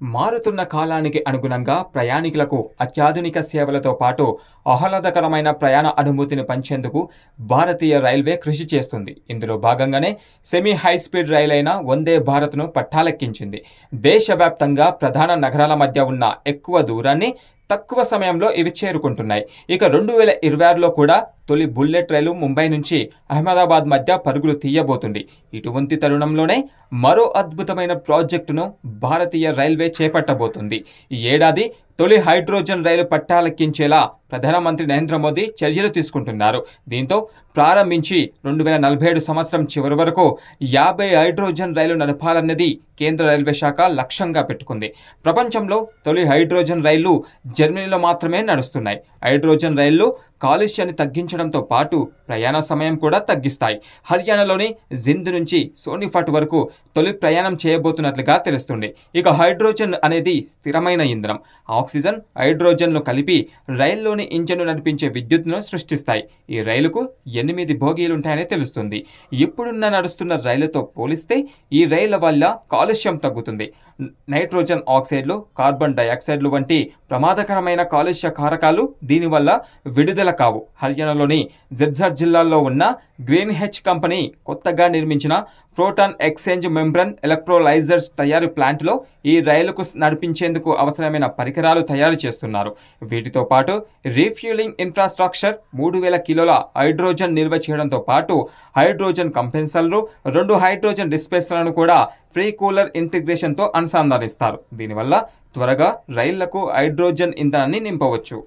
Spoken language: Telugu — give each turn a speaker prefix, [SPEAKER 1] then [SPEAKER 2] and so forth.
[SPEAKER 1] మారుతున్న కాలానికి అనుగుణంగా ప్రయాణికులకు అత్యాధునిక సేవలతో పాటు ఆహ్లాదకరమైన ప్రయాణ అనుభూతిని పంచేందుకు భారతీయ రైల్వే కృషి చేస్తుంది. ఇందులో భాగంగానే సెమీ హై స్పీడ్ రైల్ అయిన వందే భారత్ను పట్టాలెక్కించింది. దేశవ్యాప్తంగా ప్రధాన నగరాల మధ్య ఉన్న ఎక్కువ దూరాన్ని తక్కువ సమయంలో ఇవి చేరుకుంటున్నాయి. ఇక రెండు వేల ఇరవై ఆరులో కూడా తొలి బుల్లెట్ రైలు ముంబై నుంచి అహ్మదాబాద్ మధ్య పరుగులు తీయబోతుంది. ఇటువంటి తరుణంలోనే మరో అద్భుతమైన ప్రాజెక్టును భారతీయ రైల్వే చేపట్టబోతుంది. ఈ ఏడాది తొలి హైడ్రోజన్ రైలు పట్టాలెక్కించేలా ప్రధానమంత్రి నరేంద్ర మోదీ చర్యలు తీసుకుంటున్నారు. దీంతో ప్రారంభించి రెండు వేల నలభై ఏడు సంవత్సరం చివరి వరకు యాభై హైడ్రోజన్ రైలు నడపాలన్నది కేంద్ర రైల్వే శాఖ లక్ష్యంగా పెట్టుకుంది. ప్రపంచంలో తొలి హైడ్రోజన్ రైళ్ళు జర్మనీలో మాత్రమే నడుస్తున్నాయి. హైడ్రోజన్ రైళ్ళు కాలుష్యాన్ని తగ్గించడంతో పాటు ప్రయాణ సమయం కూడా తగ్గిస్తాయి. హర్యానాలోని జింద్ నుంచి సోనిఫట్ వరకు తొలి ప్రయాణం చేయబోతున్నట్లుగా తెలుస్తుంది. ఇక హైడ్రోజన్ అనేది స్థిరమైన ఇంధనం. ఆక్సిజన్ హైడ్రోజన్ను కలిపి రైల్లోని ఇంజన్ను నడిపించే విద్యుత్తును సృష్టిస్తాయి. ఈ రైలుకు ఎనిమిది బోగీలుంటాయని తెలుస్తుంది. ఇప్పుడున్న నడుస్తున్న రైలుతో పోలిస్తే ఈ రైళ్ళ వల్ల కాలుష్యం తగ్గుతుంది. నైట్రోజన్ ఆక్సైడ్లు కార్బన్ డైఆక్సైడ్లు వంటి ప్రమాదకరమైన కాలుష్య కారకాలు దీనివల్ల విడుదల కావు. హర్యానాలోని జెడ్జర్ జిల్లాలో ఉన్న గ్రీన్ హెచ్ కంపెనీ కొత్తగా నిర్మించిన ప్రోటాన్ ఎక్స్చేంజ్ మెంబ్రన్ ఎలక్ట్రోలైజర్స్ తయారీ ప్లాంట్లో ఈ రైలుకు నడిపించేందుకు అవసరమైన పరికరాలు తయారు చేస్తున్నారు. వీటితో పాటు రీఫ్యూలింగ్ ఇన్ఫ్రాస్ట్రక్చర్ మూడు వేల కిలోల హైడ్రోజన్ నిల్వ చేయడంతో పాటు హైడ్రోజన్ కంపెన్సర్లు రెండు హైడ్రోజన్ డిస్పెన్సర్లను కూడా ఫ్రీ కూలర్ ఇంటిగ్రేషన్తో అనుసంధానిస్తారు. దీనివల్ల త్వరగా రైళ్ళకు హైడ్రోజన్ ఇంధనాన్ని నింపవచ్చు.